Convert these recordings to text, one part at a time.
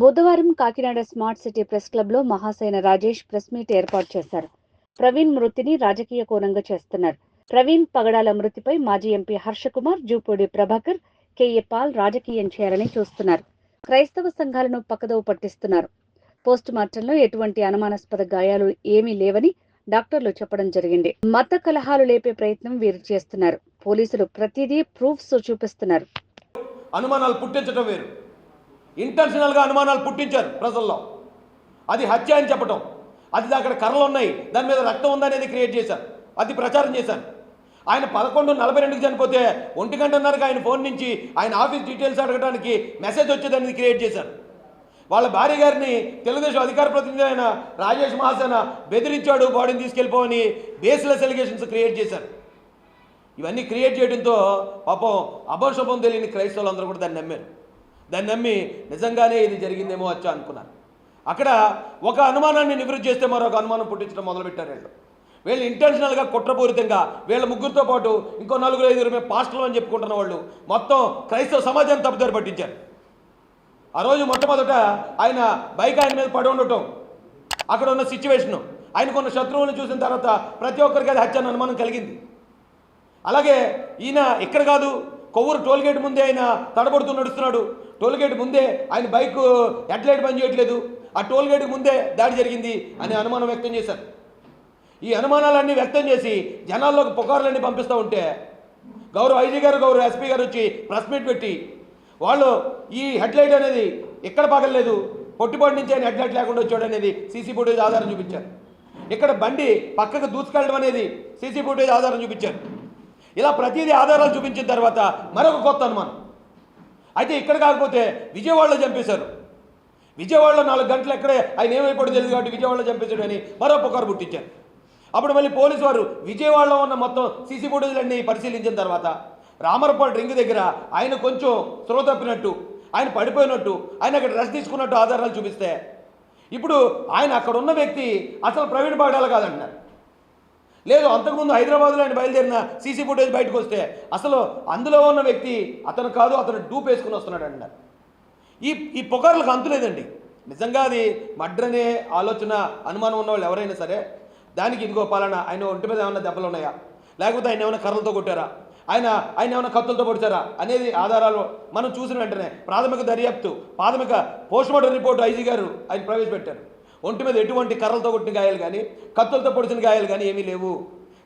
బుధవారం Kakinada smart city press క్లబ్లో Mahasena Rajesh press meet ఏర్పాటు చేశారు. ప్రవీణ్ మృతిని రాజకీయ కోణంగా చేస్తున్నారు. ప్రవీణ్ పగడాల మృతిపై మాజీ ఎంపీ హర్షకుమార్ జూపూడి ప్రభాకర్ కేఏ పాల్ రాజకీయం చేయాలని చూస్తున్నారు. క్రైస్తవ సంఘాలను పక్కదోవ పట్టిస్తున్నారు. పోస్ట్ మార్టంలో ఎటువంటి అనుమానాస్పద గాయాలు ఏమీ లేవని డాక్టర్లు చెప్పడం జరిగింది. మత కలహాలు లేపే ప్రయత్నం వీరు చేస్తున్నారు. పోలీసులు ప్రతిదీ ప్రూఫ్స్ చూపిస్తున్నారు. అనుమానాలు పుట్టించడం వేరు. ఇంటెన్షనల్గా అనుమానాలు పుట్టించారు ప్రజల్లో. అది హత్య అని చెప్పటం. అది అక్కడ కర్రలు ఉన్నాయి. దాని మీద రక్తం ఉందనేది క్రియేట్ చేశారు. అది ప్రచారం చేశాను ఆయన పదకొండు నలభై రెండుకి చనిపోతే ఒంటి గంటన్నరకు ఆయన ఫోన్ నుంచి ఆయన ఆఫీస్ డీటెయిల్స్ అడగడానికి మెసేజ్ వచ్చేదాన్ని క్రియేట్ చేశారు. వాళ్ళ భార్య గారిని తెలుగుదేశం అధికార ప్రతినిధి అయిన రాజేష్ మహాసేన బెదిరించాడు బాడీని తీసుకెళ్ళిపోవని బేస్లెస్ ఎలిగేషన్స్ క్రియేట్ చేశారు. ఇవన్నీ క్రియేట్ చేయడంతో పాపం అభోషభం తెలియని క్రైస్తవులు అందరూ కూడా దాన్ని నమ్మారు. దాన్ని నమ్మి నిజంగానే ఇది జరిగిందేమో వచ్చా అనుకున్నాను అక్కడ ఒక అనుమానాన్ని నివృత్తి చేస్తే మరొక అనుమానం పుట్టించడం మొదలుపెట్టారు వీళ్ళు. వీళ్ళు ఇంటెన్షనల్గా కుట్రపూరితంగా వీళ్ళ ముగ్గురితో పాటు ఇంకో నలుగురు ఐదుగురు మేము పాస్టర్లు అని చెప్పుకుంటున్న వాళ్ళు మొత్తం క్రైస్తవ సమాజాన్ని తప్పుదారి పట్టించారు. ఆ రోజు మొట్టమొదట ఆయన బైక్ ఆయన మీద పడి ఉండటం అక్కడ ఉన్న సిచ్యువేషను ఆయనకున్న శత్రువులను చూసిన తర్వాత ప్రతి ఒక్కరికి అది హత్య అనుమానం కలిగింది. అలాగే ఈయన ఇక్కడ కాదు కొవ్వూరు టోల్గేట్ ముందే ఆయన తడబడుతూ నడుస్తున్నాడు. టోల్గేట్ ముందే ఆయన బైక్ హెడ్లైట్ పని చేయట్లేదు. ఆ టోల్గేట్ ముందే దాడి జరిగింది అనే అనుమానం వ్యక్తం చేశారు. ఈ అనుమానాలన్నీ వ్యక్తం చేసి జనాల్లోకి పుకార్లన్నీ పంపిస్తూ ఉంటే గౌరవ ఐజీ గారు గౌరవ ఎస్పీ గారు వచ్చి ప్రెస్ మీట్ పెట్టి వాళ్ళు ఈ హెడ్లైట్ అనేది ఎక్కడ పగలలేదు పొట్టిపాటి నుంచి ఆయన హెడ్లైట్ లేకుండా వచ్చాడు అనేది సీసీ ఫుటేజ్ ఆధారం చూపించారు. ఇక్కడ బండి పక్కకు దూసుకెళ్ళడం అనేది సీసీ ఫుటేజ్ ఆధారం చూపించారు. ఇలా ప్రతిదీ ఆధారాలు చూపించిన తర్వాత మరొక కొత్త అనుమానం. అయితే ఇక్కడ కాకపోతే విజయవాడలో చంపేశారు. విజయవాడలో నాలుగు గంటలు ఎక్కడే ఆయన ఏమైపోయాడో తెలియదు కాబట్టి విజయవాడలో చంపేశాడు అని మరో పుకారు పుట్టించారు. అప్పుడు మళ్ళీ పోలీసు వారు విజయవాడలో ఉన్న మొత్తం సీసీ ఫుటేజ్లన్నీ పరిశీలించిన తర్వాత రామరపాడు రింగ్ దగ్గర ఆయన కొంచెం స్రో తప్పినట్టు ఆయన పడిపోయినట్టు ఆయన అక్కడ రెస్ట్ తీసుకున్నట్టు ఆధారాలు చూపిస్తే ఇప్పుడు ఆయన అక్కడ ఉన్న వ్యక్తి అసలు ప్రవీణ్ పాడాల కాదంటున్నారు. లేదు అంతకుముందు హైదరాబాద్లో ఆయన బయలుదేరిన సీసీ ఫుటేజ్ బయటకు వస్తే అసలు అందులో ఉన్న వ్యక్తి అతను కాదు అతను డూప్ వేసుకుని వస్తున్నాడు అంటున్నారు ఈ ఈ పొగారులకు అంతులేదండి నిజంగా అది మడ్రనే ఆలోచన అనుమానం ఉన్న వాళ్ళు ఎవరైనా సరే దానికి ఇదిగో పాలన ఆయన ఒంటి మీద ఏమైనా దెబ్బలు ఉన్నాయా? లేకపోతే ఆయన ఏమైనా కర్రలతో కొట్టారా? ఆయన ఆయన ఏమైనా కత్తులతో పొడిచారా? అనేది ఆధారాలు మనం చూసిన వెంటనే ప్రాథమిక దర్యాప్తు ప్రాథమిక పోస్ట్మార్టం రిపోర్ట్ ఐజీ గారు ఆయన ప్రవేశపెట్టారు. ఒంటి మీద ఎటువంటి కర్రలతో కొట్టిన గాయాలు కానీ కత్తులతో పొడిచిన గాయాలు కానీ ఏమీ లేవు.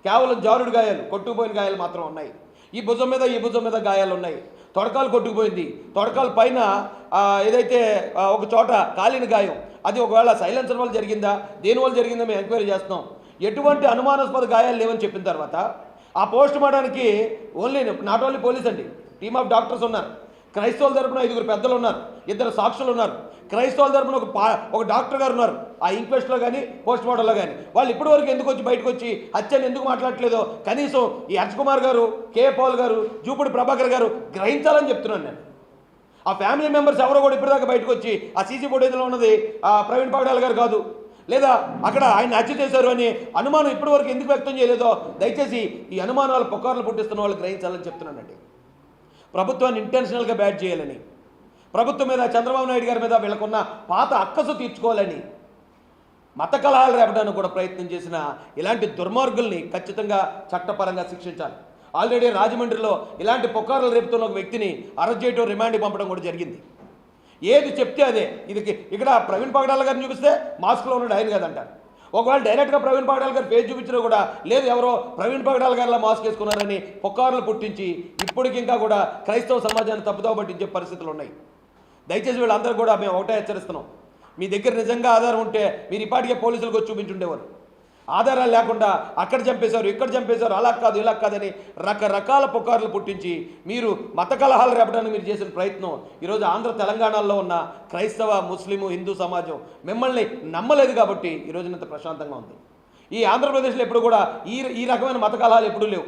కేవలం జారుడు గాయాలు కొట్టుకుపోయిన గాయాలు మాత్రం ఉన్నాయి. ఈ భుజం మీద ఈ భుజం మీద గాయాలు ఉన్నాయి. తొడకాలు కొట్టుకుపోయింది. తొడకాల పైన ఏదైతే ఒక చోట కాలిన గాయం అది ఒకవేళ సైలెన్సర్ వల్ల జరిగిందా దేని వల్ల జరిగిందా మేము ఎంక్వైరీ చేస్తున్నాం. ఎటువంటి అనుమానాస్పద గాయాలు లేవని చెప్పిన తర్వాత ఆ పోస్ట్ మార్టానికి ఓన్లీ నాట్ ఓన్లీ పోలీస్ అండి టీమ్ ఆఫ్ డాక్టర్స్ ఉన్నారు. క్రైస్తవుల తరపున ఐదుగురు పెద్దలు ఉన్నారు. ఇద్దరు సాక్షులు ఉన్నారు. క్రైస్తవుల తరపున ఒక పా ఒక డాక్టర్ గారు ఉన్నారు. ఆ ఇంక్వెస్ట్లో కానీ పోస్ట్ మార్టంలో కానీ వాళ్ళు ఇప్పటి వరకు ఎందుకు వచ్చి బయటకు వచ్చి హత్యను ఎందుకు మాట్లాడట్లేదో కనీసం ఈ హర్ష్ కుమార్ గారు కే. పాల్ గారు జూపుడి ప్రభాకర్ గారు గ్రహించాలని చెప్తున్నాను నేను. ఆ ఫ్యామిలీ మెంబర్స్ ఎవరో కూడా ఇప్పటిదాకా బయటకు వచ్చి ఆ సీసీ ఫుటేజ్లో ఉన్నది ఆ ప్రవీణ్ పగడాల్ గారు కాదు. లేదా అక్కడ ఆయన హత్య చేశారు అని అనుమానం ఇప్పటి వరకు ఎందుకు వ్యక్తం చేయలేదో దయచేసి ఈ అనుమానాలు పొకార్లు పుట్టిస్తున్న వాళ్ళు గ్రహించాలని చెప్తున్నానండి. ప్రభుత్వాన్ని ఇంటెన్షనల్గా బ్యాట్ చేయాలని. ప్రభుత్వం మీద చంద్రబాబు నాయుడు గారి మీద వీళ్ళకున్న పాత అక్కసు తీర్చుకోవాలని మత కలహాలు రేపడానికి కూడా ప్రయత్నం చేసిన ఇలాంటి దుర్మార్గుల్ని ఖచ్చితంగా చట్టపరంగా శిక్షించాలి. ఆల్రెడీ రాజమండ్రిలో ఇలాంటి పుకార్లు రేపుతున్న ఒక వ్యక్తిని అరెస్ట్ చేయడం రిమాండ్ పంపడం కూడా జరిగింది. ఏది చెప్తే అదే. ఇది ఇక్కడ ప్రవీణ్ పగడాల గారిని చూపిస్తే మాస్క్లో ఉన్నాడు ఆయన కదంటారు. ఒకవేళ డైరెక్ట్గా ప్రవీణ్ పగడాల గారు పేరు చూపించినా కూడా లేదు ఎవరో ప్రవీణ్ పగడాల గారిలా మాస్క్ వేసుకున్నారని పుకార్లు పుట్టించి ఇప్పటికింకా కూడా క్రైస్తవ సమాజాన్ని తప్పుదో పట్టించే పరిస్థితులు ఉన్నాయి. దయచేసి వీళ్ళందరూ కూడా మేము ఒకటే హెచ్చరిస్తున్నాం. మీ దగ్గర నిజంగా ఆధారం ఉంటే మీరు ఇప్పటికే పోలీసులకు వచ్చి చూపించుండేవారు. ఆధారాలు లేకుండా అక్కడ చంపేశారు ఇక్కడ చంపేశారు అలా కాదు ఇలా కాదని రకరకాల పుకార్లు పుట్టించి మీరు మత కలహాలు రేపడానికి మీరు చేసిన ప్రయత్నం. ఈరోజు ఆంధ్ర తెలంగాణలో ఉన్న క్రైస్తవ ముస్లిము హిందూ సమాజం మిమ్మల్ని నమ్మలేదు కాబట్టి ఈరోజు ఇంత ప్రశాంతంగా ఉంది. ఈ ఆంధ్రప్రదేశ్లో ఎప్పుడు కూడా ఈ ఈ రకమైన మత కలహాలు ఎప్పుడూ లేవు.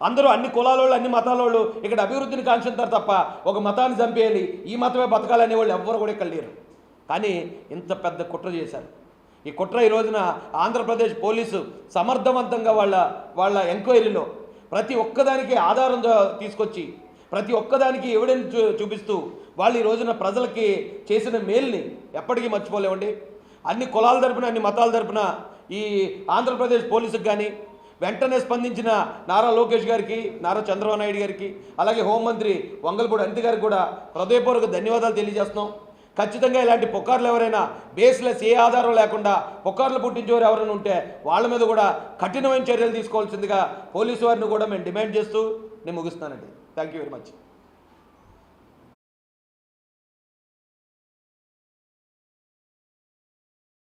అందరూ అన్ని కులాల వాళ్ళు అన్ని మతాల వాళ్ళు ఇక్కడ అభివృద్ధిని కాంక్షిస్తారు తప్ప ఒక మతాన్ని చంపేయాలి ఈ మతమే బతకాలనే వాళ్ళు ఎవ్వరు కూడా ఇక్కడ లేరు. కానీ ఇంత పెద్ద కుట్ర చేశారు. ఈ కుట్ర ఈ రోజున ఆంధ్రప్రదేశ్ పోలీసు సమర్థవంతంగా వాళ్ళ వాళ్ళ ఎంక్వైరీలో ప్రతి ఒక్కదానికి ఆధారం తీసుకొచ్చి ప్రతి ఒక్కదానికి ఎవిడెన్స్ చూ చూపిస్తూ వాళ్ళు ఈ రోజున ప్రజలకి చేసిన మేల్ని ఎప్పటికీ మర్చిపోలేవండి అన్ని కులాల తరపున అన్ని మతాల తరపున ఈ ఆంధ్రప్రదేశ్ పోలీసుకు కానీ వెంటనే స్పందించిన నారా లోకేష్ గారికి నారా చంద్రబాబు నాయుడు గారికి అలాగే హోంమంత్రి వంగల్పూడి అనిత గారికి కూడా హృదయపూర్వక ధన్యవాదాలు తెలియజేస్తున్నాం. ఖచ్చితంగా ఇలాంటి పుకార్లు ఎవరైనా బేస్లెస్ ఏ ఆధారం లేకుండా పుకార్లు పుట్టించేవారు ఎవరైనా ఉంటే వాళ్ళ మీద కూడా కఠినమైన చర్యలు తీసుకోవాల్సిందిగా పోలీసు వారిని కూడా మేము డిమాండ్ చేస్తూ నేను ముగిస్తున్నానండి. Thank you very much